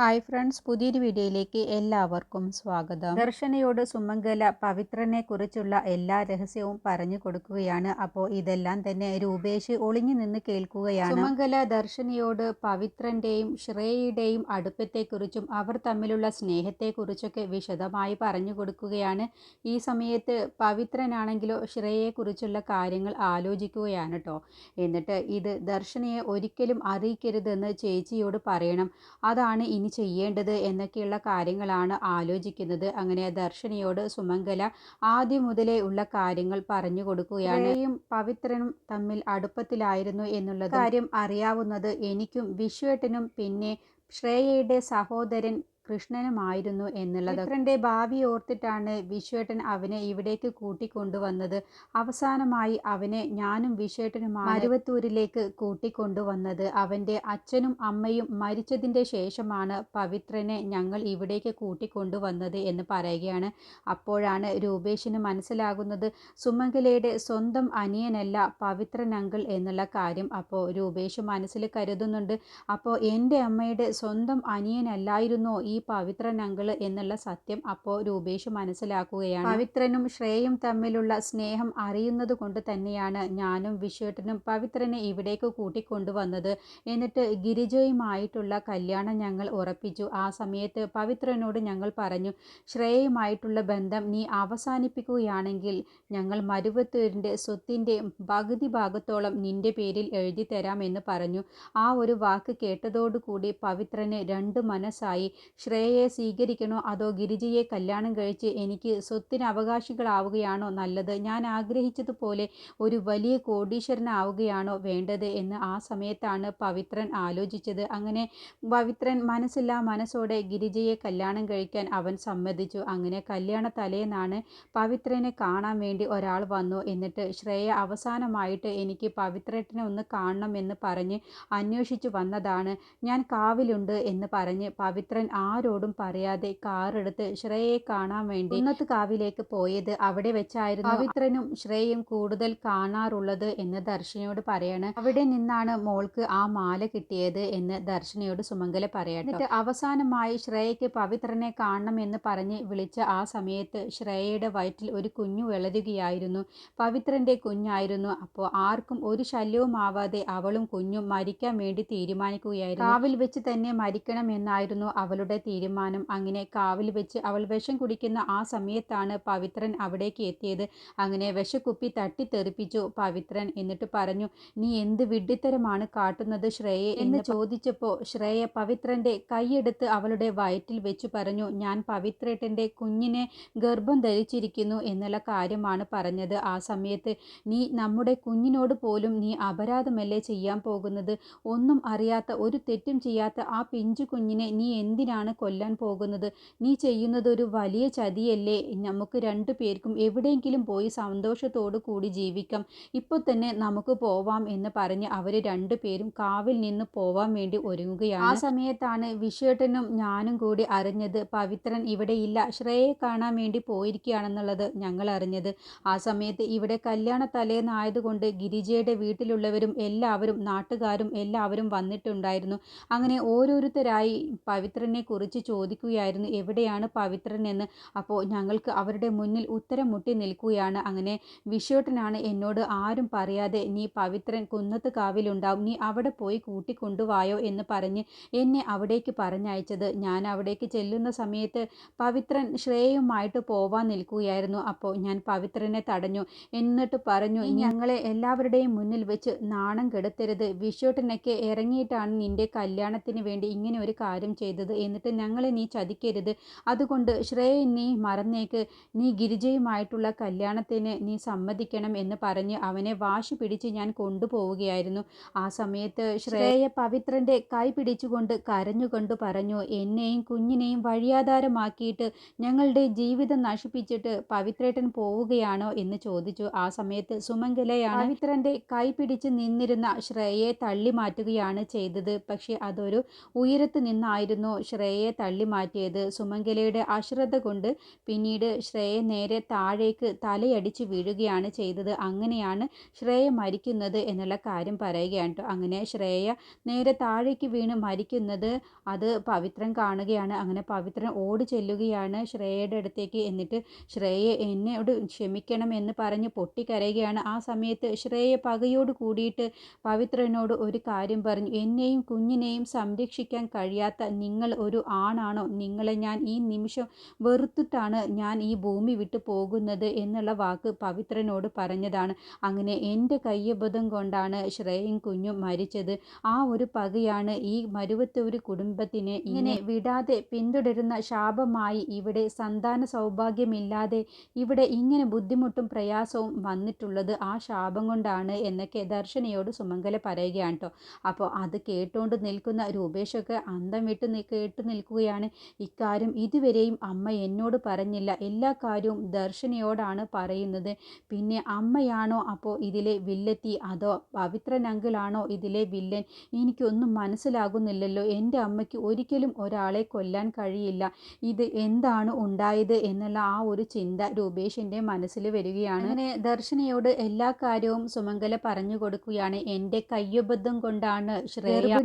Hi friends പുതിയൊരു വീഡിയോയിലേക്ക് എല്ലാവർക്കും സ്വാഗതം. ദർശനയോട് സുമംഗല പവിത്രനെ കുറിച്ചുള്ള എല്ലാ രഹസ്യവും പറഞ്ഞു കൊടുക്കുകയാണ്. അപ്പോൾ ഇതെല്ലാം തന്നെ രൂപേഷ് ഒളിഞ്ഞു നിന്ന് കേൾക്കുകയാണ്. സുമംഗല ദർശനയോട് പവിത്രന്റെയും ശ്രേയയുടെയും അടുപ്പത്തെക്കുറിച്ചും അവർ തമ്മിലുള്ള സ്നേഹത്തെക്കുറിച്ചൊക്കെ വിശദമായി പറഞ്ഞു കൊടുക്കുകയാണ്. ഈ സമയത്ത് പവിത്രനാണെങ്കിലോ ശ്രേയയെക്കുറിച്ചുള്ള കാര്യങ്ങൾ ആലോചിക്കുകയാണ് കേട്ടോ എന്നിട്ട് ഇത് ദർശനയെ ഒരിക്കലും അറിയിക്കരുതെന്ന് ചേച്ചിയോട് പറയണം. അതാണ് ഇനി ചെയ്യേണ്ടത് എന്നൊക്കെയുള്ള കാര്യങ്ങളാണ് ആലോചിക്കുന്നത്. അങ്ങനെ ദർശനിയോട് സുമംഗല ആദ്യം മുതലേ ഉള്ള കാര്യങ്ങൾ പറഞ്ഞു കൊടുക്കുകയാണ്. പവിത്രനും തമ്മിൽ അടുപ്പത്തിലായിരുന്നു എന്നുള്ള കാര്യം അറിയാവുന്നത് എനിക്കും വിശ്വേട്ടനും പിന്നെ ശ്രേയയുടെ സഹോദരൻ കൃഷ്ണനുമായിരുന്നു എന്നുള്ളത്. പവിത്രന്റെ ഭാവി ഓർത്തിട്ടാണ് വിശ്വേട്ടൻ അവനെ ഇവിടേക്ക് കൂട്ടിക്കൊണ്ടുവന്നത്. അവസാനമായി അവനെ ഞാനും വിശ്വേട്ടനുമായി മരുവത്തൂരിലേക്ക് കൂട്ടിക്കൊണ്ടുവന്നത്. അവന്റെ അച്ഛനും അമ്മയും മരിച്ചതിന്റെ ശേഷമാണ് പവിത്രനെ ഞങ്ങൾ ഇവിടേക്ക് കൂട്ടിക്കൊണ്ടുവന്നത് എന്ന് പറയുകയാണ്. അപ്പോഴാണ് രൂപേഷിന് മനസ്സിലാകുന്നത് സുമംഗലയുടെ സ്വന്തം അനിയനല്ല പവിത്രൻ അങ്കിൾ എന്നുള്ള കാര്യം. അപ്പോൾ രൂപേഷ് മനസ്സിൽ കരുതുന്നുണ്ട്. അപ്പോൾ എന്റെ അമ്മയുടെ സ്വന്തം അനിയനല്ലായിരുന്നോ ഈ പവിത്രൻ അങ്കിൾ എന്നുള്ള സത്യം അപ്പോൾ രൂപേഷ് മനസ്സിലാക്കുകയാണ്. പവിത്രനും ശ്രേയും തമ്മിലുള്ള സ്നേഹം അറിയുന്നത് കൊണ്ട് തന്നെയാണ് ഞാനും വിശ്വേട്ടനും പവിത്രനെ ഇവിടേക്ക് കൂട്ടിക്കൊണ്ടുവന്നത്. എന്നിട്ട് ഗിരിജയുമായിട്ടുള്ള കല്യാണം ഞങ്ങൾ ഉറപ്പിച്ചു. ആ സമയത്ത് പവിത്രനോട് ഞങ്ങൾ പറഞ്ഞു ശ്രേയുമായിട്ടുള്ള ബന്ധം നീ അവസാനിപ്പിക്കുകയാണെങ്കിൽ ഞങ്ങൾ മരുവത്തൂരിന്റെ സ്വത്തിന്റെ പകുതി ഭാഗത്തോളം നിന്റെ പേരിൽ എഴുതി തരാമെന്ന് പറഞ്ഞു. ആ ഒരു വാക്ക് കേട്ടതോടുകൂടി പവിത്രനെ രണ്ട് മനസ്സായി. ശ്രേയയെ സ്വീകരിക്കണോ അതോ ഗിരിജയെ കല്യാണം കഴിച്ച് എനിക്ക് സ്വത്തിന് അവകാശികളാവുകയാണോ നല്ലത്? ഞാൻ ആഗ്രഹിച്ചതുപോലെ ഒരു വലിയ കോടീശ്വരനാവുകയാണോ വേണ്ടത് എന്ന് ആ സമയത്താണ് പവിത്രൻ ആലോചിച്ചത്. അങ്ങനെ പവിത്രൻ മനസ്സില്ലാ മനസ്സോടെ ഗിരിജയെ കല്യാണം കഴിക്കാൻ അവൻ സമ്മതിച്ചു. അങ്ങനെ കല്യാണ തലേന്നാണ് പവിത്രനെ കാണാൻ വേണ്ടി ഒരാൾ വന്നു. എന്നിട്ട് ശ്രേയ അവസാനമായിട്ട് എനിക്ക് പവിത്രനെ ഒന്ന് കാണണം എന്ന് പറഞ്ഞ് അന്വേഷിച്ചു വന്നതാണ്. ഞാൻ കാവിലുണ്ട് എന്ന് പറഞ്ഞ് പവിത്രൻ ആരോടും പറയാതെ കാറെടുത്ത് ശ്രേയയെ കാണാൻ വേണ്ടി ഉന്നത്ത് കാവിലേക്ക് പോയത് അവിടെ വെച്ചായിരുന്നു പവിത്രനും ശ്രേയും കൂടുതൽ കാണാറുള്ളത് എന്ന് ദർശനയോട് പറയാണ്. അവിടെ നിന്നാണ് മോൾക്ക് ആ മാല കിട്ടിയത് എന്ന് ദർശനയോട് സുമംഗല പറയാണ് അവസാനമായി ശ്രേയയ്ക്ക് പവിത്രനെ കാണണം എന്ന് പറഞ്ഞ് വിളിച്ച ആ സമയത്ത് ശ്രേയയുടെ വയറ്റിൽ ഒരു കുഞ്ഞു വിളരുകയായിരുന്നു. പവിത്രന്റെ കുഞ്ഞായിരുന്നു. അപ്പോൾ ആർക്കും ഒരു ശല്യവും ആവാതെ അവളും കുഞ്ഞും മരിക്കാൻ വേണ്ടി തീരുമാനിക്കുകയായിരുന്നു. കാവിൽ വെച്ച് തന്നെ മരിക്കണം എന്നായിരുന്നു അവളുടെ തീരുമാനം. അങ്ങനെ കാവിൽ വെച്ച് അവൾ വിഷം കുടിക്കുന്ന ആ സമയത്താണ് പവിത്രൻ അവിടേക്ക് എത്തിയത്. അങ്ങനെ വിഷക്കുപ്പി തട്ടിത്തെറിപ്പിച്ചു. പവിത്രൻ എന്നിട്ട് പറഞ്ഞു നീ എന്ത് വിഡ്ഢിത്തരമാണ് കാട്ടുന്നത് ശ്രേയ? എന്ന് ചോദിച്ചപ്പോൾ ശ്രേയ പവിത്രന്റെ കൈയെടുത്ത് അവളുടെ വയറ്റിൽ വെച്ച് പറഞ്ഞു ഞാൻ പവിത്രേട്ടന്റെ കുഞ്ഞിനെ ഗർഭം ധരിച്ചിരിക്കുന്നു എന്നുള്ള കാര്യമാണ് പറഞ്ഞത്. ആ സമയത്ത് നീ നമ്മുടെ കുഞ്ഞിനോട് പോലും നീ അപരാധമല്ലേ ചെയ്യാൻ പോകുന്നത്? ഒന്നും അറിയാത്ത ഒരു തെറ്റും ചെയ്യാത്ത ആ പിഞ്ചു കുഞ്ഞിനെ നീ എന്തിനാണ് കൊല്ലാൻ പോകുന്നത്. നീ ചെയ്യുന്നത് ഒരു വലിയ ചതിയല്ലേ? നമുക്ക് രണ്ടു പേർക്കും എവിടെയെങ്കിലും പോയി സന്തോഷത്തോടു കൂടി ജീവിക്കാം. ഇപ്പോൾ തന്നെ നമുക്ക് പോവാം എന്ന് പറഞ്ഞ് അവർ രണ്ടു പേരും കാവിൽ നിന്ന് പോവാൻ വേണ്ടി ഒരുങ്ങുകയാണ്. ആ സമയത്താണ് വിഷേട്ടനും ഞാനും കൂടി അറിഞ്ഞത് പവിത്രൻ ഇവിടെ ഇല്ല. ശ്രേയെ കാണാൻ വേണ്ടി പോയിരിക്കുകയാണെന്നുള്ളത് ഞങ്ങൾ അറിഞ്ഞത്. ആ സമയത്ത് ഇവിടെ കല്യാണ തലേന്നായതുകൊണ്ട് ഗിരിജയുടെ വീട്ടിലുള്ളവരും എല്ലാവരും നാട്ടുകാരും എല്ലാവരും വന്നിട്ടുണ്ടായിരുന്നു. അങ്ങനെ ഓരോരുത്തരായി പവിത്രനെ കുറിച്ച് ചോദിക്കുകയായിരുന്നു എവിടെയാണ് പവിത്രൻ എന്ന്? അപ്പോൾ ഞങ്ങൾക്ക് അവരുടെ മുന്നിൽ ഉത്തരം മുട്ടി നിൽക്കുകയാണ്. അങ്ങനെ വിശ്വട്ടനാണ് എന്നോട് ആരും പറയാതെ നീ പവിത്രൻ കുന്നത്ത് കാവിലുണ്ടാവും നീ അവിടെ പോയി കൂട്ടിക്കൊണ്ടുവായോ? എന്ന് പറഞ്ഞ് എന്നെ അവിടേക്ക് പറഞ്ഞയച്ചത്. ഞാൻ അവിടേക്ക് ചെല്ലുന്ന സമയത്ത് പവിത്രൻ ശ്രേയുമായിട്ട് പോവാൻ നിൽക്കുകയായിരുന്നു. അപ്പോൾ ഞാൻ പവിത്രനെ തടഞ്ഞു. എന്നിട്ട് പറഞ്ഞു ഞങ്ങളെ എല്ലാവരുടെയും മുന്നിൽ വെച്ച് നാണം കെടുത്തരുത്. വിശ്വട്ടനൊക്കെ ഇറങ്ങിയിട്ടാണ് നിന്റെ കല്യാണത്തിന് വേണ്ടി ഇങ്ങനെ ഒരു കാര്യം ചെയ്തത് എന്നിട്ട് ഞങ്ങളെ നീ ചതിക്കരുത്. അതുകൊണ്ട് ശ്രേയ നീ മറന്നേക്ക്. നീ ഗിരിജയുമായിട്ടുള്ള കല്യാണത്തിന് നീ സമ്മതിക്കണം എന്ന് പറഞ്ഞ് അവനെ വാശി പിടിച്ച് ഞാൻ കൊണ്ടുപോവുകയായിരുന്നു. ആ സമയത്ത് ശ്രേയ പവിത്രന്റെ കൈ പിടിച്ചുകൊണ്ട് കരഞ്ഞുകൊണ്ട് പറഞ്ഞു എന്നെയും കുഞ്ഞിനെയും വഴിയാധാരമാക്കിയിട്ട് ഞങ്ങളുടെ ജീവിതം നശിപ്പിച്ചിട്ട് പവിത്രേട്ടൻ പോവുകയാണോ? എന്ന് ചോദിച്ചു. ആ സമയത്ത് സുമംഗലയാണ് പവിത്രന്റെ കൈ പിടിച്ച് നിന്നിരുന്ന ശ്രേയയെ തള്ളി മാറ്റുകയാണ് ചെയ്തത്. പക്ഷേ അതൊരു ഉയരത്ത് നിന്നായിരുന്നു. ശ്രേയ ശ്രേയയെ തള്ളി മാറ്റിയത്. സുമംഗലയുടെ അശ്രദ്ധ കൊണ്ട് പിന്നീട് ശ്രേയ നേരെ താഴേക്ക് തലയടിച്ച് വീഴുകയാണ് ചെയ്തത്. അങ്ങനെയാണ് ശ്രേയ മരിക്കുന്നത് എന്നുള്ള കാര്യം പറയുകയാണ് അങ്ങനെ ശ്രേയ നേരെ താഴേക്ക് വീണ് മരിക്കുന്നത് അത് പവിത്രൻ കാണുകയാണ്. അങ്ങനെ പവിത്രൻ ഓടി ചെല്ലുകയാണ് ശ്രേയയുടെ അടുത്തേക്ക്. എന്നിട്ട് ശ്രേയ എന്നോട് ക്ഷമിക്കണം എന്ന് പറഞ്ഞ് പൊട്ടിക്കരയുകയാണ്. ആ സമയത്ത് ശ്രേയ പകയോട് കൂടിയിട്ട് പവിത്രനോട് ഒരു കാര്യം പറഞ്ഞു. എന്നെയും കുഞ്ഞിനെയും സംരക്ഷിക്കാൻ കഴിയാത്ത നിങ്ങൾ ഒരു ആണാണോ? നിങ്ങളെ ഞാൻ ഈ നിമിഷം വെറുത്തിട്ടാണ് ഞാൻ ഈ ഭൂമി വിട്ടു പോകുന്നത് എന്നുള്ള വാക്ക് പവിത്രനോട് പറഞ്ഞതാണ്. അങ്ങനെ എന്റെ കയ്യബദ്ധം കൊണ്ടാണ് ശ്രേയും കുഞ്ഞും മരിച്ചത്. ആ ഒരു പകയാണ് ഈ മരുവത്തൂർ കുടുംബത്തിനെ ഇങ്ങനെ വിടാതെ പിന്തുടരുന്ന ശാപമായി ഇവിടെ സന്താന സൗഭാഗ്യമില്ലാതെ ഇവിടെ ഇങ്ങനെ ബുദ്ധിമുട്ടും പ്രയാസവും വന്നിട്ടുള്ളത് ആ ശാപം കൊണ്ടാണ് എന്നൊക്കെ ദർശനയോട് സുമംഗല പറയുകയാണ് കേട്ടോ. അപ്പോൾ അത് കേട്ടുകൊണ്ട് നിൽക്കുന്ന രൂപേഷൊക്കെ അന്തം വിട്ട് കേട്ടു നിൽക്കുകയാണ്. ഇക്കാര്യം ഇതുവരെയും അമ്മ എന്നോട് പറഞ്ഞില്ല. എല്ലാ കാര്യവും ദർശനയോടാണ് പറയുന്നത്. പിന്നെ അമ്മയാണോ അപ്പോൾ ഇതിലെ വില്ലത്തി? അതോ പവിത്രൻ അങ്കിളാണോ ഇതിലെ വില്ലൻ? എനിക്കൊന്നും മനസ്സിലാകുന്നില്ലല്ലോ. എന്റെ അമ്മയ്ക്ക് ഒരിക്കലും ഒരാളെ കൊല്ലാൻ കഴിയില്ല. ഇത് എന്താണ് ഉണ്ടായത് എന്നുള്ള ആ ഒരു ചിന്ത രൂപേഷിന്റെ മനസ്സിൽ വരികയാണ്. അങ്ങനെ ദർശനയോട് എല്ലാ കാര്യവും സുമംഗല പറഞ്ഞു കൊടുക്കുകയാണ്. എന്റെ കയ്യബദ്ധം കൊണ്ടാണ് ശ്രേയ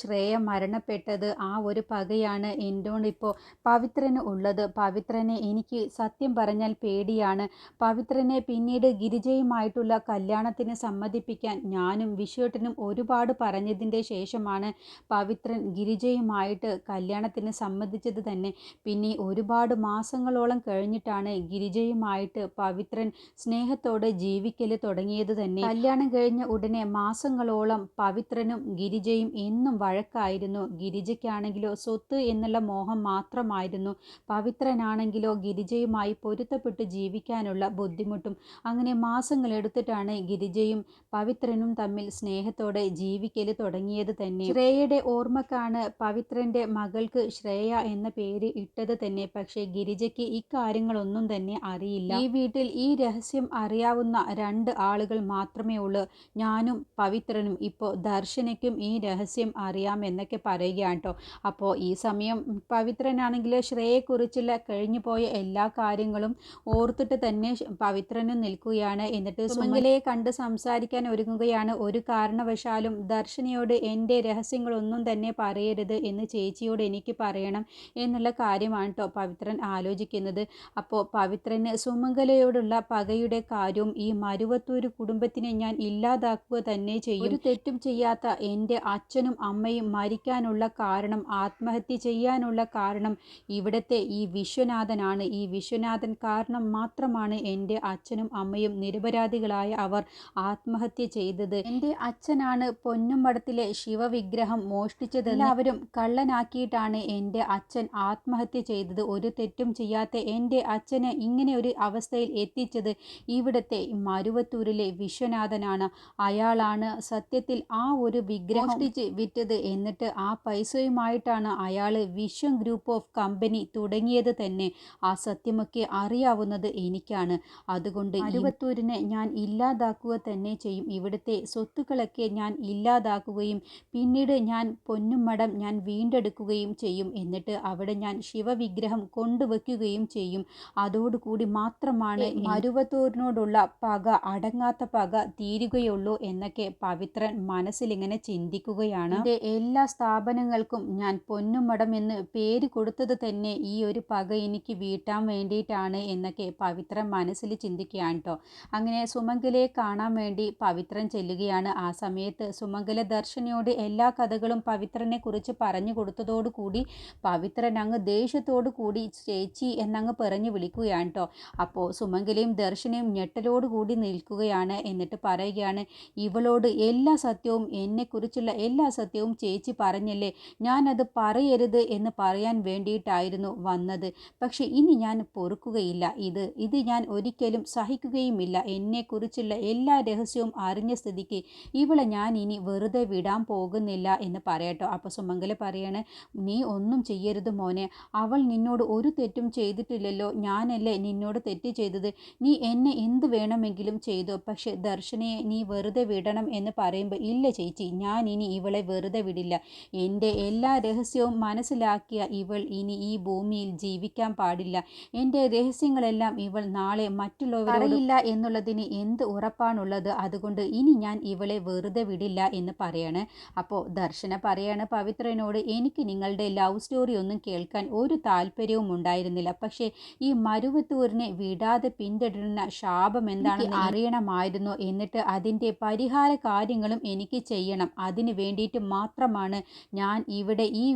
ശ്രേയ മരണപ്പെട്ടത്. ആ ഒരു പകയാണ് എന്നോട് ഇപ്പോൾ പവിത്രന് ഉള്ളത്? പവിത്രനെ എനിക്ക് സത്യം പറഞ്ഞാൽ പേടിയാണ്. പവിത്രനെ പിന്നീട് ഗിരിജയുമായിട്ടുള്ള കല്യാണത്തിന് സമ്മതിപ്പിക്കാൻ ഞാനും വിശ്വട്ടനും ഒരുപാട് പറഞ്ഞതിന്റെ ശേഷമാണ് പവിത്രൻ ഗിരിജയുമായിട്ട് കല്യാണത്തിന് സമ്മതിച്ചത് തന്നെ. പിന്നെ ഒരുപാട് മാസങ്ങളോളം കഴിഞ്ഞിട്ടാണ് ഗിരിജയുമായിട്ട് പവിത്രൻ സ്നേഹത്തോടെ ജീവിക്കൽ തുടങ്ങിയത് തന്നെ. കല്യാണം കഴിഞ്ഞ ഉടനെ മാസങ്ങളോളം പവിത്രനും ഗിരിജയും എന്നും വഴക്കായിരുന്നു. ഗിരിജയ്ക്കാണെങ്കിലോ സ്വത്ത് എന്നുള്ള മോഹം മാത്രമായിരുന്നു. പവിത്രനാണെങ്കിലോ ഗിരിജയുമായി പൊരുത്തപ്പെട്ട് ജീവിക്കാനുള്ള ബുദ്ധിമുട്ടും അങ്ങനെ മാസങ്ങളെടുത്തിട്ടാണ് ഗിരിജയും പവിത്രനും തമ്മിൽ സ്നേഹത്തോടെ ജീവിക്കൽ തുടങ്ങിയത് തന്നെ. ശ്രേയയുടെ ഓർമ്മക്കാണ് പവിത്രന്റെ മകൾക്ക് ശ്രേയ എന്ന പേര് ഇട്ടത് തന്നെ. പക്ഷേ ഗിരിജയ്ക്ക് ഇക്കാര്യങ്ങളൊന്നും തന്നെ അറിയില്ല. ഈ വീട്ടിൽ ഈ രഹസ്യം അറിയാവുന്ന രണ്ട് ആളുകൾ മാത്രമേ ഉള്ളൂ. ഞാനും പവിത്രനും ഇപ്പോൾ ദർശനയ്ക്കും ഈ രഹസ്യം അറിയാം എന്നൊക്കെ പറയുകയാണ് കേട്ടോ. അപ്പോൾ ഈ സമയം പവിത്രനാണെങ്കിൽ ശ്രേയെക്കുറിച്ചുള്ള കഴിഞ്ഞു പോയ എല്ലാ കാര്യങ്ങളും ഓർത്തിട്ട് തന്നെ പവിത്രനും നിൽക്കുകയാണ്. എന്നിട്ട് സുമംഗലയെ കണ്ട് സംസാരിക്കാൻ ഒരുങ്ങുകയാണ്. ഒരു കാരണവശാലും ദർശനയോട് എന്റെ രഹസ്യങ്ങളൊന്നും തന്നെ പറയരുത് എന്ന് ചേച്ചിയോട് എനിക്ക് പറയണം എന്നുള്ള കാര്യമാണ് കേട്ടോ പവിത്രൻ ആലോചിക്കുന്നത്. അപ്പോൾ പവിത്രന് സുമംഗലയോടുള്ള പകയുടെ കാര്യവും ഈ മരുവത്തൂർ കുടുംബത്തിനെ ഞാൻ ഇല്ലാതാക്കുക തന്നെ ചെയ്യും. ഒരു തെറ്റും ചെയ്യാത്ത എന്റെ അച്ഛനും അമ്മയും മരിക്കാനുള്ള കാരണം ആത്മഹത്യ ചെയ്യാനുള്ള കാരണം ഇവിടുത്തെ ഈ വിശ്വനാഥനാണ്. ഈ വിശ്വനാഥൻ കാരണം മാത്രമാണ് എന്റെ അച്ഛനും അമ്മയും നിരപരാധികളായ അവർ ആത്മഹത്യ ചെയ്തത്. എന്റെ അച്ഛനാണ് പൊന്നുംപടത്തിലെ ശിവവിഗ്രഹം മോഷ്ടിച്ചത് എല്ലാവരും കള്ളനാക്കിയിട്ടാണ് എന്റെ അച്ഛൻ ആത്മഹത്യ ചെയ്തത്. ഒരു തെറ്റും ചെയ്യാത്ത എന്റെ അച്ഛനെ ഇങ്ങനെ ഒരു അവസ്ഥയിൽ എത്തിച്ചത് ഇവിടുത്തെ മരുവത്തൂരിലെ വിശ്വനാഥനാണ്. അയാളാണ് സത്യത്തിൽ ആ ഒരു വിഗ്രഹം മോഷ്ടിച്ച് വിറ്റത്. എന്നിട്ട് ആ പൈസയുമായിട്ടാണ് അയാൾ വിശ്വം ഗ്രൂപ്പ് ഓഫ് കമ്പനി തുടങ്ങിയത് തന്നെ ആ സത്യമൊക്കെ അറിയാവുന്നത് എനിക്കാണ്. അതുകൊണ്ട് ഇരുപത്തൂരിനെ ഞാൻ ഇല്ലാതാക്കുക തന്നെ ചെയ്യും. ഇവിടുത്തെ സ്വത്തുക്കളൊക്കെ ഞാൻ ഇല്ലാതാക്കുകയും പിന്നീട് ഞാൻ പൊന്നുമടം ഞാൻ വീണ്ടെടുക്കുകയും ചെയ്യും. എന്നിട്ട് അവിടെ ഞാൻ ശിവവിഗ്രഹം കൊണ്ടുവയ്ക്കുകയും ചെയ്യും. അതോടുകൂടി മാത്രമാണ് മരുവത്തൂരിനോടുള്ള പക അടങ്ങാത്ത പക തീരുകയുള്ളൂ എന്നൊക്കെ പവിത്രൻ മനസ്സിലിങ്ങനെ ചിന്തിക്കുകയാണ്. എന്റെ എല്ലാ സ്ഥാപനങ്ങൾക്കും ഞാൻ പൊന്നുമടം എന്ന് പേര് കൊടുത്തത് തന്നെ ഈ ഒരു പക എനിക്ക് വീട്ടാൻ വേണ്ടിയിട്ടാണ് എന്നൊക്കെ പവിത്രൻ മനസ്സിൽ ചിന്തിക്കുകയാണ് കേട്ടോ അങ്ങനെ സുമംഗലയെ കാണാൻ വേണ്ടി പവിത്രൻ ചെല്ലുകയാണ്. ആ സമയത്ത് സുമംഗല ദർശനയോട് എല്ലാ കഥകളും പവിത്രനെ കുറിച്ച് പറഞ്ഞു കൊടുത്തതോടുകൂടി പവിത്രൻ അങ്ങ് ദേഷ്യത്തോടു കൂടി ചേച്ചി എന്നങ്ങ് പറഞ്ഞു വിളിക്കുകയാണ് കേട്ടോ അപ്പോൾ സുമംഗലയും ദർശനയും ഞെട്ടലോട് കൂടി നിൽക്കുകയാണ്. എന്നിട്ട് പറയുകയാണ് ഇവളോട് എല്ലാ സത്യവും എന്നെക്കുറിച്ചുള്ള എല്ലാ സത്യവും ചേച്ചി പറഞ്ഞല്ലേ? ഞാനത് പറയരുത് എന്ന് പറയാൻ വേണ്ടിയിട്ടായിരുന്നു വന്നത്. പക്ഷെ ഇനി ഞാൻ പൊറുക്കുകയില്ല. ഇത് ഇത് ഞാൻ ഒരിക്കലും സഹിക്കുകയുമില്ല. എന്നെക്കുറിച്ചുള്ള എല്ലാ രഹസ്യവും അറിഞ്ഞ സ്ഥിതിക്ക് ഇവളെ ഞാൻ ഇനി വെറുതെ വിടാൻ പോകുന്നില്ല എന്ന് പറയട്ടോ. അപ്പോൾ സുമംഗല പറയാണ് നീ ഒന്നും ചെയ്യരുത് മോനെ. അവൾ നിന്നോട് ഒരു തെറ്റും ചെയ്തിട്ടില്ലല്ലോ. ഞാനല്ലേ നിന്നോട് തെറ്റ് ചെയ്തത്? നീ എന്നെ എന്ത് വേണമെങ്കിലും ചെയ്തു? പക്ഷെ ദർശനയെ നീ വെറുതെ വിടണം എന്ന് പറയുമ്പോൾ ഇല്ല ചേച്ചി ഞാൻ ഇനി ഇവളെ വെറുതെ വിടില്ല. എന്റെ എല്ലാ രഹസ്യവും മനസ്സിലാക്കിയ ഇവൾ ഇനി ഈ ഭൂമിയിൽ ജീവിക്കാൻ പാടില്ല. എന്റെ രഹസ്യങ്ങളെല്ലാം ഇവൾ നാളെ മറ്റുള്ളവർ അറിയില്ല എന്നുള്ളതിന് എന്ത് ഉറപ്പാണുള്ളത്? അതുകൊണ്ട് ഇനി ഞാൻ ഇവളെ വെറുതെ വിടില്ല എന്ന് പറയാണ്. അപ്പോൾ ദർശന പറയാണ് പവിത്രനോട് എനിക്ക് നിങ്ങളുടെ ലവ് സ്റ്റോറി ഒന്നും കേൾക്കാൻ ഒരു താല്പര്യവും ഉണ്ടായിരുന്നില്ല. പക്ഷേ ഈ മരുവത്തൂരിനെ വിടാതെ പിന്തുടരുന്ന ശാപം എന്താണെന്ന് അറിയണമായിരുന്നു. എന്നിട്ട് അതിന്റെ പരിഹാര കാര്യങ്ങളും എനിക്ക് ചെയ്യണം. അതിന് വേണ്ടിയിട്ട് മാത്രമാണ് ഞാൻ ഇവിടെ ഈ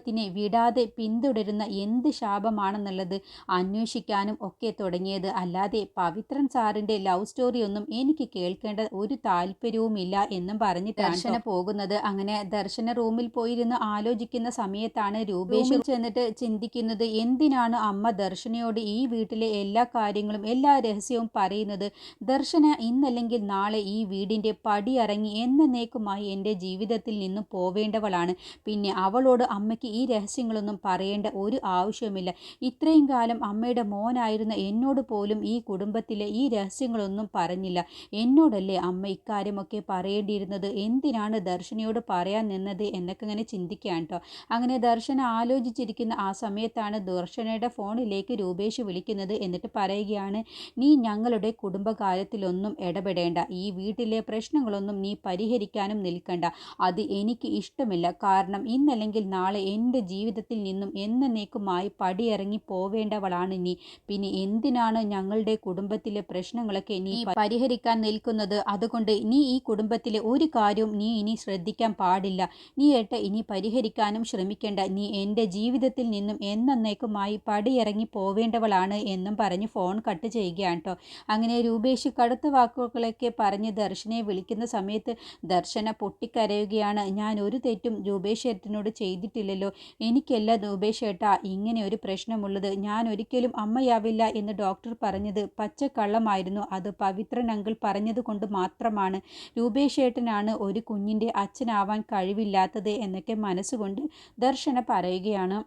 കുടുംബത്തിനെ വിടാതെ പിന്തുടരുന്ന എന്ത് ശാപമാണെന്നുള്ളത് അന്വേഷിക്കാനും ഒക്കെ തുടങ്ങിയത്. അല്ലാതെ പവിത്രൻ സാറിന്റെ ലവ് സ്റ്റോറി ഒന്നും എനിക്ക് കേൾക്കേണ്ട ഒരു താല്പര്യവുമില്ല എന്നും പറഞ്ഞ് ദർശന പോകുന്നത്. അങ്ങനെ ദർശന റൂമിൽ പോയിരുന്ന് ആലോചിക്കുന്ന സമയത്താണ് രൂപേഷ് ചെന്നിട്ട് ചിന്തിക്കുന്നത് എന്തിനാണ് അമ്മ ദർശനയോട് ഈ വീട്ടിലെ എല്ലാ കാര്യങ്ങളും എല്ലാ രഹസ്യവും പറയുന്നത്? ദർശന ഇന്നല്ലെങ്കിൽ നാളെ ഈ വീടിന്റെ പടിയിറങ്ങി എന്നേക്കുമായി എന്റെ ജീവിതത്തിൽ നിന്നും പോവേണ്ടവളാണ്. പിന്നെ അവളോട് അമ്മയ്ക്ക് ഈ രഹസ്യങ്ങളൊന്നും പറയേണ്ട ഒരു ആവശ്യവുമില്ല. ഇത്രയും കാലം അമ്മയുടെ മോനായിരുന്ന എന്നോട് പോലും ഈ കുടുംബത്തിലെ ഈ രഹസ്യങ്ങളൊന്നും പറഞ്ഞില്ല. എന്നോടല്ലേ അമ്മ ഇക്കാര്യമൊക്കെ പറയേണ്ടിയിരുന്നത്? എന്തിനാണ് ദർശനയോട് പറയാൻ നിന്നത് എന്നൊക്കെ ഇങ്ങനെ ചിന്തിക്കുകയാണ് കേട്ടോ. അങ്ങനെ ദർശന ആലോചിച്ചിരിക്കുന്ന ആ സമയത്താണ് ദർശനയുടെ ഫോണിലേക്ക് രൂപേഷ് വിളിക്കുന്നത് എന്നിട്ട് പറയുകയാണ് നീ ഞങ്ങളുടെ കുടുംബകാര്യത്തിലൊന്നും ഇടപെടേണ്ട. ഈ വീട്ടിലെ പ്രശ്നങ്ങളൊന്നും നീ പരിഹരിക്കാനും നിൽക്കണ്ട. അത് എനിക്ക് ഇഷ്ടമില്ല. കാരണം ഇന്നല്ലെങ്കിൽ നാളെ എന്റെ ജീവിതത്തിൽ നിന്നും എന്നേക്കുമായി പടിയിറങ്ങി പോവേണ്ടവളാണ് നീ. പിന്നെ എന്തിനാണ് ഞങ്ങളുടെ കുടുംബത്തിലെ പ്രശ്നങ്ങളൊക്കെ നീ പരിഹരിക്കാൻ നിൽക്കുന്നത്? അതുകൊണ്ട് നീ ഈ കുടുംബത്തിലെ ഒരു കാര്യവും നീ ഇനി ശ്രദ്ധിക്കാൻ പാടില്ല. നീ ഏട്ട ഇനി പരിഹരിക്കാനും ശ്രമിക്കേണ്ട. നീ എന്റെ ജീവിതത്തിൽ നിന്നും എന്നേക്കുമായി പടിയിറങ്ങി പോവേണ്ടവളാണ് എന്നും പറഞ്ഞ് ഫോൺ കട്ട് ചെയ്യുകയാണ് കേട്ടോ അങ്ങനെ രൂപേഷ് കടുത്ത വാക്കുകളൊക്കെ പറഞ്ഞ് ദർശനെ വിളിക്കുന്ന സമയത്ത് ദർശന പൊട്ടിക്കരയുകയാണ്. ഞാൻ ഒരു തെറ്റും രൂപേഷ് ഏട്ടനോട് ചെയ്തിട്ടില്ലല്ലോ എനിക്കല്ല രൂപേഷ് ഏട്ടാ ഇങ്ങനെ ഒരു പ്രശ്നമുള്ളത് ഞാൻ ഒരിക്കലും അമ്മയാവില്ല എന്ന് ഡോക്ടർ പറഞ്ഞത് പച്ചക്കള്ളമായിരുന്നു. അത് പവിത്രൻ അങ്കിൾ പറഞ്ഞതുകൊണ്ട് മാത്രമാണ്. രൂപേഷ് ഏട്ടനാണ് ഒരു കുഞ്ഞിന്റെ അച്ഛനാവാൻ കഴിവില്ലാത്തത് എന്നൊക്കെ മനസ്സുകൊണ്ട് ദർശന പറയുകയാണ്.